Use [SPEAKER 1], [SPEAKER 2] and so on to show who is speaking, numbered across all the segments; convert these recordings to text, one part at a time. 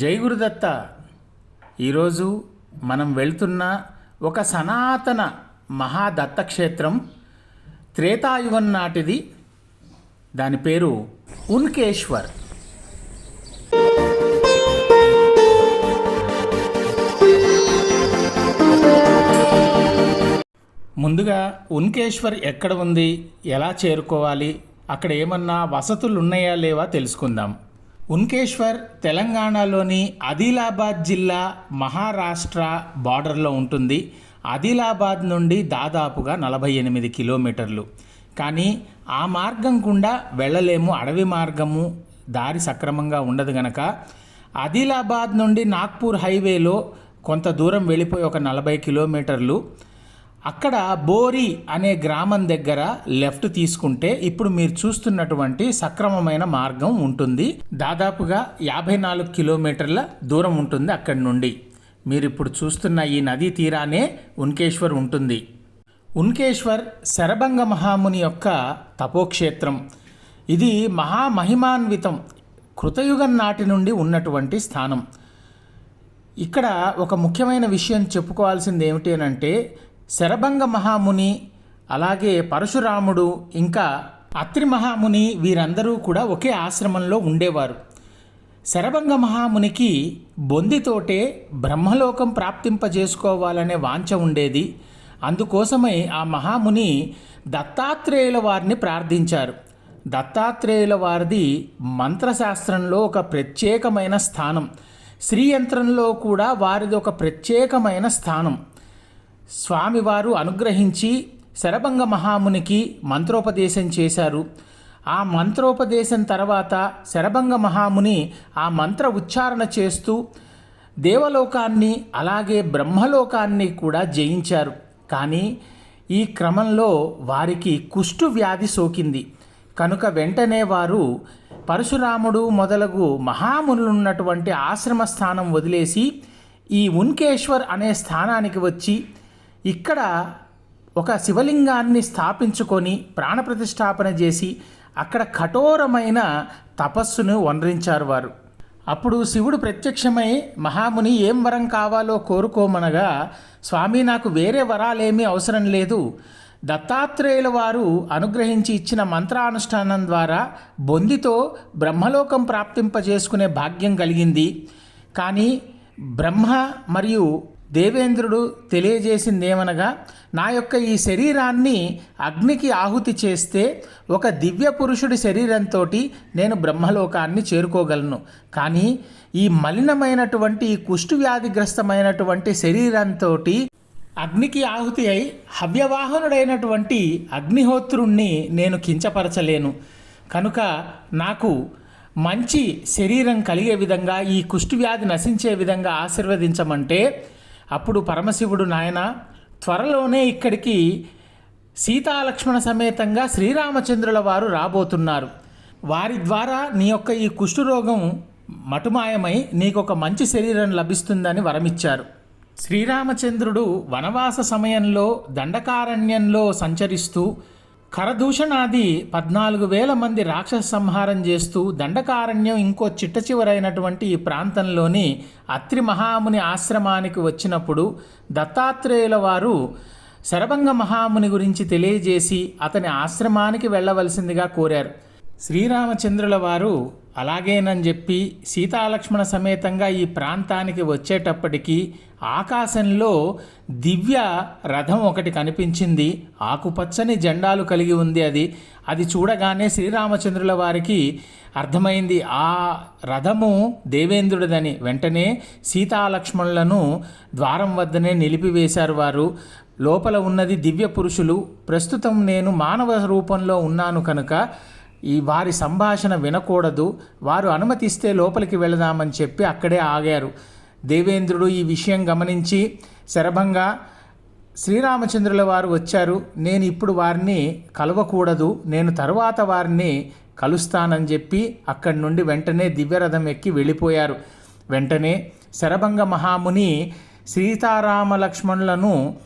[SPEAKER 1] జై గురుదత్త ఈరోజు మనం వెళ్తున్న ఒక సనాతన మహాదత్తక్షేత్రం త్రేతాయుగం నాటిది. దాని పేరు ఉన్కేశ్వర్. ముందుగా ఉన్కేశ్వర్ ఎక్కడ ఉంది? ఎలా చేరుకోవాలి? అక్కడ ఏమన్నా వసతులు ఉన్నాయా లేవా తెలుసుకుందాం. ఉన్కేశ్వర్ తెలంగాణలోని ఆదిలాబాద్ జిల్లా మహారాష్ట్ర బార్డర్లో ఉంటుంది. ఆదిలాబాద్ నుండి దాదాపుగా నలభై ఎనిమిది కిలోమీటర్లు. కానీ ఆ మార్గం గుండా వెళ్ళలేము. అడవి మార్గము దారి సక్రమంగా ఉండదు గనక. ఆదిలాబాద్ నుండి నాగ్పూర్ హైవేలో కొంత దూరం వెళ్ళిపోయి ఒక నలభై కిలోమీటర్లు. అక్కడ బోరి అనే గ్రామం దగ్గర లెఫ్ట్ తీసుకుంటే ఇప్పుడు మీరు చూస్తున్నటువంటి సక్రమమైన మార్గం ఉంటుంది. దాదాపుగా యాభై నాలుగు కిలోమీటర్ల దూరం ఉంటుంది అక్కడి నుండి. మీరు ఇప్పుడు చూస్తున్న ఈ నదీ తీరానే ఉన్కేశ్వర్ ఉంటుంది. ఉన్కేశ్వర్ శరభంగ మహాముని యొక్క తపోక్షేత్రం. ఇది మహామహిమాన్వితం కృతయుగం నాటి నుండి ఉన్నటువంటి స్థానం. ఇక్కడ ఒక ముఖ్యమైన విషయం చెప్పుకోవాల్సింది ఏమిటి అని అంటే శరభంగ మహాముని అలాగే పరశురాముడు ఇంకా అత్రి మహాముని వీరందరూ కూడా ఒకే ఆశ్రమంలో ఉండేవారు. శరభంగ మహామునికి బొందితోటే బ్రహ్మలోకం ప్రాప్తింపజేసుకోవాలనే వాంఛ ఉండేది. అందుకోసమై ఆ మహాముని దత్తాత్రేయుల వారిని ప్రార్థించారు. దత్తాత్రేయుల వారిది మంత్రశాస్త్రంలో ఒక ప్రత్యేకమైన స్థానం. శ్రీయంత్రంలో కూడా వారిది ఒక ప్రత్యేకమైన స్థానం. స్వామివారు అనుగ్రహించి శరభంగ మహామునికి మంత్రోపదేశం చేశారు. ఆ మంత్రోపదేశం తర్వాత శరభంగ మహాముని ఆ మంత్ర ఉచ్చారణ చేస్తూ దేవలోకాన్ని అలాగే బ్రహ్మలోకాన్ని కూడా జయించారు. కానీ ఈ క్రమంలో వారికి కుష్టు వ్యాధి సోకింది. కనుక వెంటనే వారు పరశురాముడు మొదలగు మహామునులున్నటువంటి ఆశ్రమ స్థానం వదిలేసి ఈ ఉన్కేశ్వర్ అనే స్థానానికి వచ్చి ఇక్కడ ఒక శివలింగాన్ని స్థాపించుకొని ప్రాణప్రతిష్టాపన చేసి అక్కడ కఠోరమైన తపస్సును వనరించారు వారు. అప్పుడు శివుడు ప్రత్యక్షమై మహాముని ఏం వరం కావాలో కోరుకోమనగా స్వామి నాకు వేరే వరాలేమీ అవసరం లేదు. దత్తాత్రేయుల వారు అనుగ్రహించి ఇచ్చిన మంత్రానుష్ఠానం ద్వారా బొందితో బ్రహ్మలోకం ప్రాప్తింపజేసుకునే భాగ్యం కలిగింది. కానీ బ్రహ్మ మరియు దేవేంద్రుడు తెలియజేసిందేమనగా నా యొక్క ఈ శరీరాన్ని అగ్నికి ఆహుతి చేస్తే ఒక దివ్య పురుషుడి శరీరంతో నేను బ్రహ్మలోకాన్ని చేరుకోగలను. కానీ ఈ మలినమైనటువంటి ఈ కుష్టు వ్యాధిగ్రస్తమైనటువంటి శరీరంతో అగ్నికి ఆహుతి అయి హవ్యవాహనుడైనటువంటి అగ్నిహోత్రుణ్ణి నేను కించపరచలేను. కనుక నాకు మంచి శరీరం కలిగే విధంగా ఈ కుష్టి వ్యాధి నశించే విధంగా ఆశీర్వదించమంటే అప్పుడు పరమశివుడు నాయన త్వరలోనే ఇక్కడికి సీతాలక్ష్మణ సమేతంగా శ్రీరామచంద్రుల వారు రాబోతున్నారు. వారి ద్వారా నీ యొక్క ఈ కుష్ఠరోగం మటుమాయమై నీకు ఒక మంచి శరీరం లభిస్తుందని వరమిచ్చారు. శ్రీరామచంద్రుడు వనవాస సమయంలో దండకారణ్యంలో సంచరిస్తూ కరదూషణాది పద్నాలుగు వేల మంది రాక్షస సంహారం చేస్తూ దండకారణ్యం ఇంకో చిట్ట చివరైనటువంటి ఈ ప్రాంతంలోని అత్రి మహాముని ఆశ్రమానికి వచ్చినప్పుడు దత్తాత్రేయుల వారు శరభంగ మహాముని గురించి తెలియజేసి అతని ఆశ్రమానికి వెళ్ళవలసిందిగా కోరారు. శ్రీరామచంద్రుల వారు అలాగేనని చెప్పి సీతాలక్ష్మణ సమేతంగా ఈ ప్రాంతానికి వచ్చేటప్పటికి ఆకాశంలో దివ్య రథం ఒకటి కనిపించింది. ఆకుపచ్చని జెండాలు కలిగి ఉంది అది. అది చూడగానే శ్రీరామచంద్రుల వారికి అర్థమైంది ఆ రథము దేవేంద్రుడిదని. వెంటనే సీతాలక్ష్మణులను ద్వారం వద్దనే నిలిపివేశారు వారు. లోపల ఉన్నది దివ్య పురుషులు ప్రస్తుతం నేను మానవ రూపంలో ఉన్నాను కనుక ఈ వారి సంభాషణ వినకూడదు. వారు అనుమతిస్తే లోపలికి వెళదామని చెప్పి అక్కడే ఆగారు. దేవేంద్రుడు ఈ విషయం గమనించి శరభంగా శ్రీరామచంద్రుల వారు వచ్చారు. నేను ఇప్పుడు వారిని కలవకూడదు. నేను తరువాత వారిని కలుస్తానని చెప్పి అక్కడి నుండి వెంటనే దివ్యరథం ఎక్కి వెళ్ళిపోయారు. వెంటనే శరభంగ మహాముని సీతారామ లక్ష్మణులను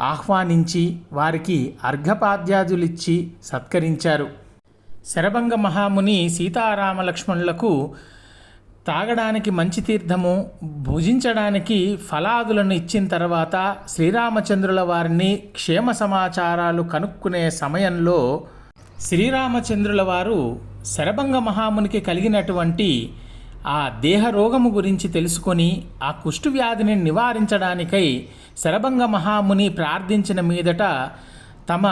[SPEAKER 1] ఆహ్వానించి వారికి అర్ఘపాద్యాదులిచ్చి సత్కరించారు. శరభంగ మహాముని సీతారామ లక్ష్మణులకు తాగడానికి మంచి తీర్థము భుజించడానికి ఫలాదులను ఇచ్చిన తర్వాత శ్రీరామచంద్రుల వారిని క్షేమ సమాచారాలు కనుక్కునే సమయంలో శ్రీరామచంద్రుల వారు శరభంగ మహామునికి కలిగినటువంటి ఆ దేహ రోగము గురించి తెలుసుకొని ఆ కుష్టు వ్యాధిని నివారించడానికై శరభంగ మహాముని ప్రార్థించిన మీదట తమ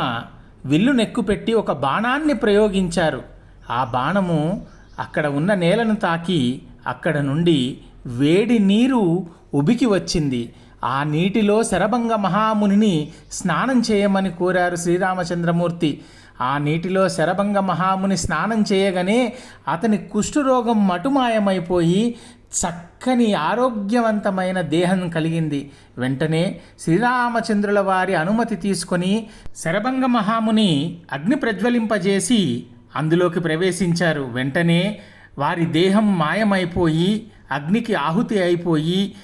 [SPEAKER 1] విల్లు నెక్కుపెట్టి ఒక బాణాన్ని ప్రయోగించారు. ఆ బాణము అక్కడ ఉన్న నేలను తాకి అక్కడ నుండి వేడి నీరు ఉబికి వచ్చింది. ఆ నీటిలో శరభంగ మహామునిని స్నానం చేయమని కోరారు శ్రీరామచంద్రమూర్తి. ఆ నీటిలో శరభంగ మహాముని స్నానం చేయగానే అతని కుష్ఠరోగం మటుమాయమైపోయి చక్కని ఆరోగ్యవంతమైన దేహం కలిగింది. వెంటనే శ్రీరామచంద్రుల వారి అనుమతి తీసుకొని శరభంగ మహాముని అగ్ని ప్రజ్వలింపజేసి అందులోకి ప్రవేశించారు. వెంటనే వారి దేహం మాయమైపోయి అగ్నికి ఆహుతి అయిపోయి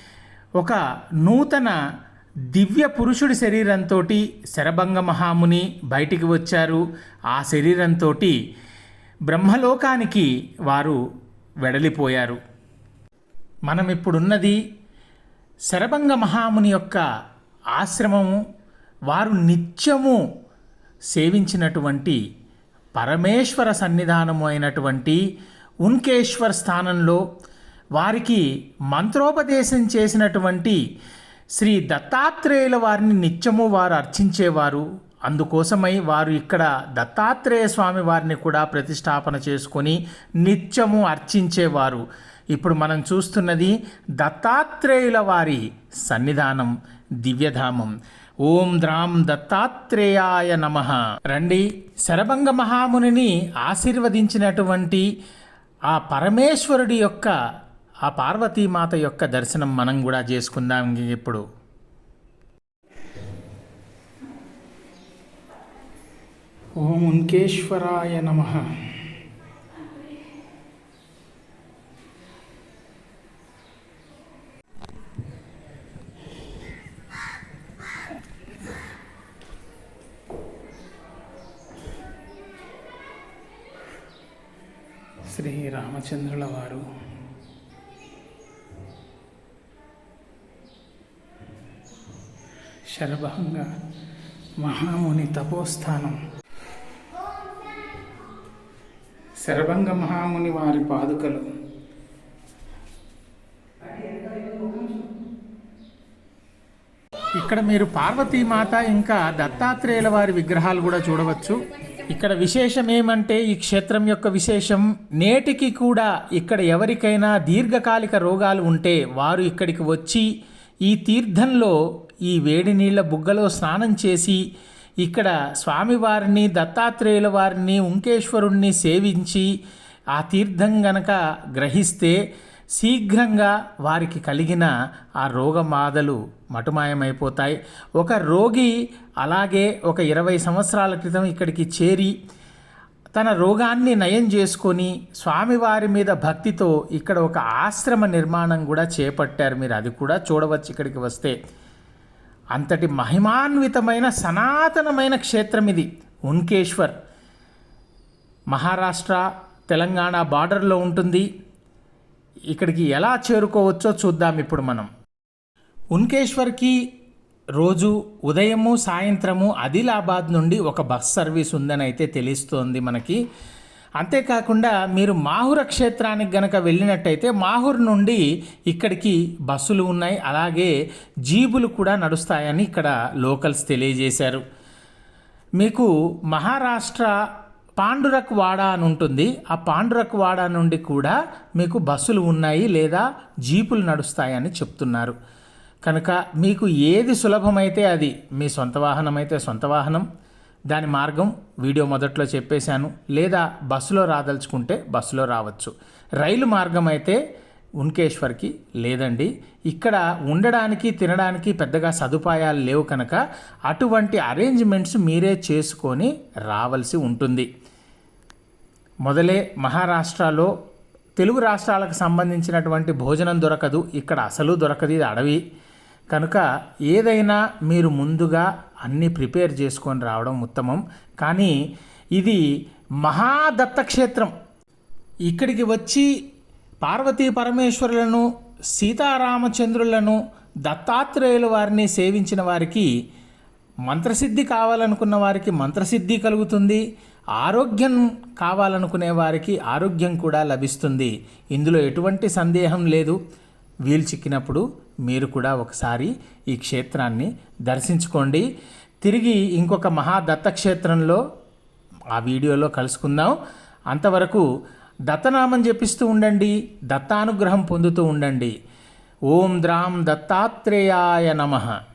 [SPEAKER 1] ఒక నూతన దివ్య పురుషుడి శరీరంతో శరభంగ మహాముని బయటికి వచ్చారు. ఆ శరీరంతో బ్రహ్మలోకానికి వారు వెడలిపోయారు. మనం ఇప్పుడున్నది శరభంగ మహాముని యొక్క ఆశ్రమము వారు నిత్యము సేవించినటువంటి పరమేశ్వర సన్నిధానము అయినటువంటి ఉన్కేశ్వర్ స్థానంలో వారికి మంత్రోపదేశం చేసినటువంటి శ్రీ దత్తాత్రేయుల వారిని నిత్యము వారు అర్చించేవారు. అందుకోసమై వారు ఇక్కడ దత్తాత్రేయ స్వామి వారిని కూడా ప్రతిష్టాపన చేసుకొని నిత్యము అర్చించేవారు. ఇప్పుడు మనం చూస్తున్నది దత్తాత్రేయుల వారి సన్నిధానం దివ్యధామం. ఓం ద్రాం దత్తాత్రేయాయ నమ. రండి శరభంగ మహామునిని ఆశీర్వదించినటువంటి ఆ పరమేశ్వరుడి యొక్క ఆ పార్వతీమాత యొక్క దర్శనం మనం కూడా చేసుకుందాం ఇప్పుడు. ఓం ఉంకేశ్వరాయ నమ. శ్రీ రామచంద్రుల వారు శరభంగ మహాముని తపోస్థానం. శరభంగ మహాముని వారి పాదుకలు. ఇక్కడ మీరు పార్వతీమాత ఇంకా దత్తాత్రేయుల వారి విగ్రహాలు కూడా చూడవచ్చు. ఇక్కడ విశేషం ఏమంటే ఈ క్షేత్రం యొక్క విశేషం నేటికి కూడా ఇక్కడ ఎవరికైనా దీర్ఘకాలిక రోగాలు ఉంటే వారు ఇక్కడికి వచ్చి ఈ తీర్థంలో ఈ వేడి నీళ్ళ బుగ్గలో స్నానం చేసి ఇక్కడ స్వామివారిని దత్తాత్రేయుల వారిని ఉంకేశ్వరుణ్ణి సేవించి ఆ తీర్థం గనక గ్రహిస్తే శీఘ్రంగా వారికి కలిగిన ఆ రోగమాదలు మటుమాయమైపోతాయి. ఒక రోగి అలాగే ఒక ఇరవై సంవత్సరాల క్రితం ఇక్కడికి చేరి తన రోగాన్ని నయం చేసుకొని స్వామివారి మీద భక్తితో ఇక్కడ ఒక ఆశ్రమ నిర్మాణం కూడా చేపట్టారు. మీరు అది కూడా చూడవచ్చు ఇక్కడికి వస్తే. అంతటి మహిమాన్వితమైన సనాతనమైన క్షేత్రం ఇది ఉన్కేశ్వర్ మహారాష్ట్ర తెలంగాణ బార్డర్లో ఉంటుంది. ఇక్కడికి ఎలా చేరుకోవచ్చో చూద్దాం ఇప్పుడు మనం. ఉన్కేశ్వర్కి రోజు ఉదయము సాయంత్రము ఆదిలాబాద్ నుండి ఒక బస్ సర్వీస్ ఉందని అయితే తెలుస్తోంది మనకి. అంతేకాకుండా మీరు మాహుర క్షేత్రానికి గనక వెళ్ళినట్టయితే మాహుర్ నుండి ఇక్కడికి బస్సులు ఉన్నాయి అలాగే జీబులు కూడా నడుస్తాయని ఇక్కడ లోకల్స్ తెలియజేశారు. మీకు మహారాష్ట్ర పాండురక్ వాడ అని ఉంటుంది. ఆ పాండురక్ వాడ నుండి కూడా మీకు బస్సులు ఉన్నాయి లేదా జీపులు నడుస్తాయని చెప్తున్నారు. కనుక మీకు ఏది సులభమైతే అది మీ సొంత వాహనం అయితే సొంత వాహనం. దాని మార్గం వీడియో మొదట్లో చెప్పేశాను. లేదా బస్సులో రాదలుచుకుంటే బస్సులో రావచ్చు. రైలు మార్గం అయితే ఉన్కేశ్వర్కి లేదండి. ఇక్కడ ఉండడానికి తినడానికి పెద్దగా సదుపాయాలు లేవు కనుక అటువంటి అరేంజ్మెంట్స్ మీరే చేసుకొని రావాల్సి ఉంటుంది. మొదలే మహారాష్ట్రలో తెలుగు రాష్ట్రాలకు సంబంధించినటువంటి భోజనం దొరకదు. ఇక్కడ అసలు దొరకదు. ఇది అడవి. కనుక ఏదైనా మీరు ముందుగా అన్నీ ప్రిపేర్ చేసుకొని రావడం ఉత్తమం. కానీ ఇది మహాదత్తక్షేత్రం. ఇక్కడికి వచ్చి పార్వతీ పరమేశ్వరులను సీతారామచంద్రులను దత్తాత్రేయుల వారిని సేవించిన వారికి మంత్రసిద్ధి కావాలనుకున్న వారికి మంత్రసిద్ధి కలుగుతుంది. ఆరోగ్యం కావాలనుకునే వారికి ఆరోగ్యం కూడా లభిస్తుంది. ఇందులో ఎటువంటి సందేహం లేదు. వీలు చిక్కినప్పుడు మీరు కూడా ఒకసారి ఈ క్షేత్రాన్ని దర్శించుకోండి. తిరిగి ఇంకొక మహా దత్తక్షేత్రంలో ఆ వీడియోలో కలుసుకుందాం. అంతవరకు దత్తనామం జపిస్తూ ఉండండి దత్తానుగ్రహం పొందుతూ ఉండండి. ఓం ద్రాం దత్తాత్రేయాయ నమః.